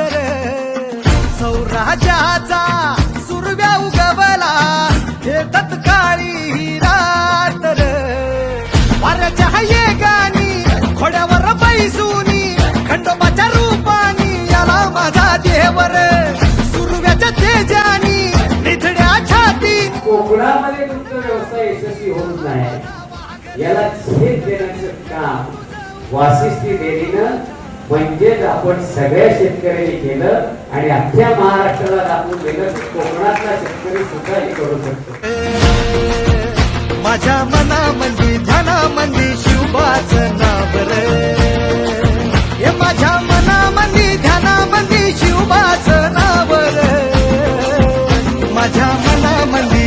या गावा खेड्यात सौराजाचा सुरव्या उगवला. हे तत्काळी ही रात रे वाऱ्याच्या ये गाणी खोड्यावर बैसूनी खंडोबाच्या रूपानी याला माझा देवर. सुरव्याच्या तेजानी निधड्या छाती. कोकणामध्ये तुमचा व्यवसाय यशस्वी होत नाही. याला छेद देण्याचं काम वासिष्ठी देवीनं म्हणजेच आपण सगळ्या शेतकऱ्यांनी केलं आणि अख्ख्या महाराष्ट्राला दाखवून गेलं की कोकणातला शेतकरी सुद्धा हे करू शकतो. माझ्या मनामध्ये ध्यानामध्ये शिवबाच नाव रे. माझ्या मनामध्ये ध्यानामध्ये शिवबाच नाव माझ्या मनामध्ये